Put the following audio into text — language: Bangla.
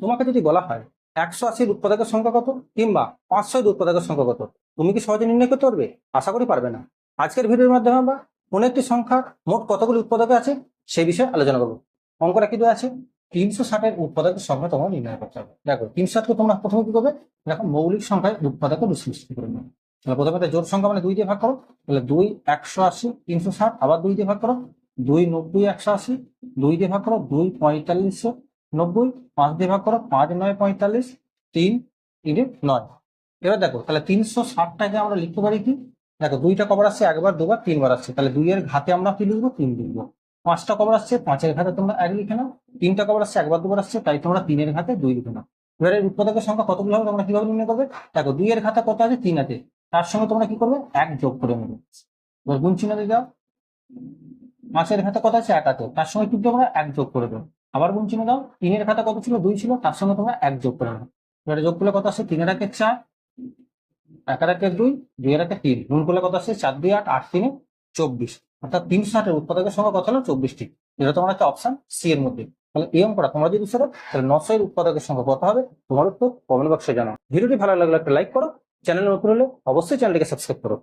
তোমাকে যদি বলা হয় একশো আশির উৎপাদকের সংখ্যা কত কিংবা পাঁচশো উৎপাদকের সংখ্যা কত, তুমি কি সহজে নির্ণয় করতে পারবে? আশা করি পারবে না। আজকের ভিডিওর মাধ্যমে আমরা কোনো একটি সংখ্যার মোট কতগুলি উৎপাদক আছে সেই বিষয়ে আলোচনা করব। অঙ্কটা কি দেওয়া আছে? তিনশো ষাটের উৎপাদকের সংখ্যা তোমার নির্ণয় করতে হবে। দেখো, তিনশো ষাটকে তোমরা প্রথমে কি করবে? দেখো, মৌলিক সংখ্যায় উৎপাদকে বিশ্লেষণ করে নেবে। তাহলে প্রথমে জোর সংখ্যা মানে দুই দিয়ে ভাগ করো। তাহলে দুই, একশো আশি, তিনশো ষাট, আবার দুই দিয়ে ভাগ করো। দুই, নব্বই, একশো আশি, দুই দিয়ে ভাগ করো, দুই, পঁয়তাল্লিশশো নব্বই, পাঁচ দিয়ে ভাগ করো, পাঁচ নয় পঁয়তাল্লিশ, তিন তিনে নয়। এবার দেখো, তাহলে তিনশো ষাটটাকে আমরা লিখতে পারি কি? দেখো, দুইটা কবার আসছে, একবার দুবার তিনবার আসছে। তাহলে দুইয়ের ঘাতে আমরা কি লিখব? তিন লিখব। পাঁচটা কবার আসছে, পাঁচের ঘাতে তোমরা এক লিখে নাও। তিনটা কবার আসছে, একবার দুবার আসছে, তাই তোমরা তিনের ঘাতে দুই লিখে নাও। এবারে উৎপাদকের সংখ্যা কতগুলো হবে তোমরা কীভাবে নির্ণয় করবে? দেখো, দুইয়ের ঘাতে কত আছে? তিন আছে। তার সঙ্গে তোমরা কি করবে? এক যোগ করে নেবে। এবার গুণ চিহ্ন দিয়ে দাও। পাঁচের ঘাতে কত আছে? এক আছে। তার সঙ্গে কিন্তু তোমরা এক যোগ করে দেবে। আবার গুণ চিহ্ন দাও। তিনের খাতা কত ছিল? দুই ছিল। তার সঙ্গে তোমরা এক যোগ করে নাও। যোগ করলে কত আসে? তিনের একে চার। একের একে দুই। দুইয়ের একে তিন। গুণ করলে কত আসে? চার, দুই, আট আট, তিনে, চব্বিশ। অর্থাৎ তিনশো ষাটের উৎপাদকের সঙ্গে কত হলো চব্বিশটি। এটা তোমার একটা অপশন সি এর মধ্যে। তাহলে এই অঙ্কটা তোমরা যদি বুঝতে তাহলে নশো এর উৎপাদকের সঙ্গে কত হবে। তোমার উত্তর কমেন্ট বক্সে জানাও। ভিডিওটি ভালো লাগলে একটা লাইক করো। চ্যানেল নতুন হলে অবশ্যই চ্যানেলটিকে সাবস্ক্রাইব করো।